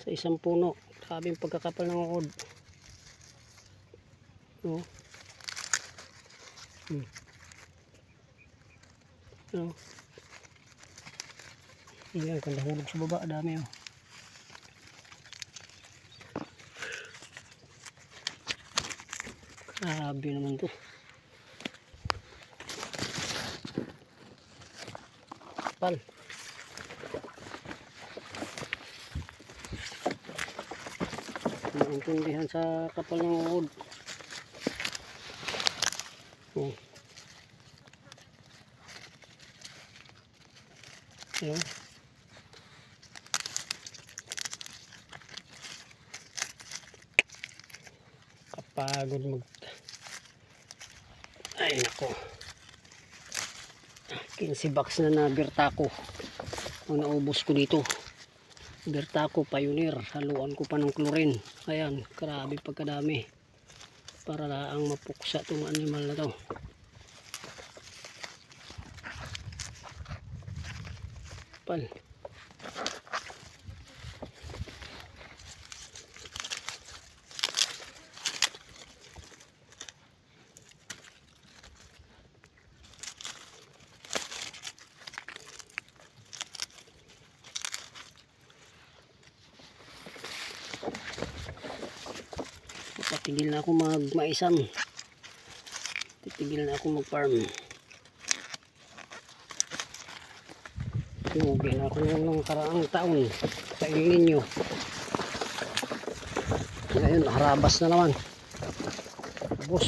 sa isang puno yung pagkakapal ng uod no hmm. no Yan, kung nahulog sa baba, dami oh. Grabe naman to. Pal. Naintindihan sa kapal ng uod. Oh. Ayun. Kapagod mag... Ay nako. 15 bucks na na birtako. Ang naubos ko dito. Birtako Pioneer. Haluan ko pa ng chlorine. Ayan, grabe pagkadami. Para laang mapuksa itong animal na to. Pal. Patigil na ako magmaisan. Titigil na ako mag-farm. Lugi na ako nung karaang taon sa El Nino. Ngayon, harabas na naman. Bus.